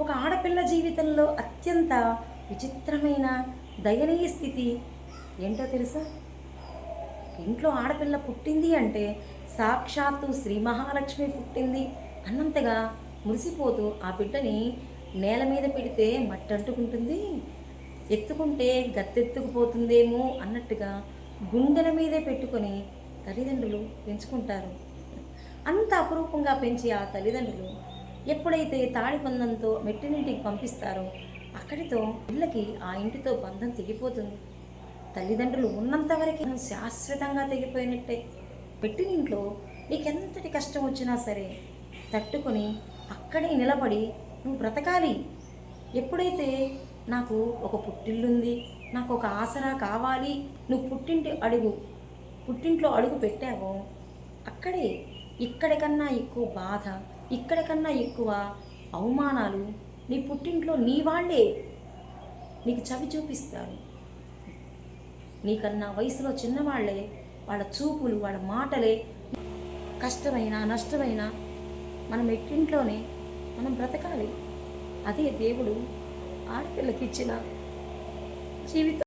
ఒక ఆడపిల్ల జీవితంలో అత్యంత విచిత్రమైన దయనీయ స్థితి ఏంటో తెలుసా? ఇంట్లో ఆడపిల్ల పుట్టింది అంటే సాక్షాత్తు శ్రీ మహాలక్ష్మి పుట్టింది అన్నంతగా మురిసిపోతూ ఆ బిడ్డని నేల మీద పెడితే మట్టి అంటుకుంటుంది ఎత్తుకుంటే గత్తెత్తుకుపోతుందేమో అన్నట్టుగా గుండెల మీదే పెట్టుకొని తల్లిదండ్రులు పెంచుకుంటారు. అంత అపురూపంగా పెంచి ఆ తల్లిదండ్రులు ఎప్పుడైతే తాడి బంధంతో మెట్టినింటికి పంపిస్తారో అక్కడితో పిల్లకి ఆ ఇంటితో బంధం తెగిపోతుంది. తల్లిదండ్రులు ఉన్నంత వరకు శాశ్వతంగా తెగిపోయినట్టే. పెట్టినింట్లో నీకెంతటి కష్టం వచ్చినా సరే తట్టుకొని అక్కడే నిలబడి నువ్వు బ్రతకాలి. ఎప్పుడైతే నాకు ఒక పుట్టిల్లుంది నాకు ఒక ఆసరా కావాలి నువ్వు పుట్టింటి అడుగు పుట్టింట్లో అడుగు పెట్టావో అక్కడే ఇక్కడికన్నా ఎక్కువ బాధ ఇక్కడ కన్నా ఎక్కువ అవమానాలు నీ పుట్టింట్లో నీ వాళ్ళే. నీకు చవి చూపిస్తారు. నీకన్నా వయసులో చిన్నవాళ్ళే వాళ్ళ చూపులు వాళ్ళ మాటలే. కష్టమైన నష్టమైన మనం ఎట్టింట్లోనే మనం బ్రతకాలి. అదే దేవుడు ఆడపిల్లకి ఇచ్చిన జీవితం.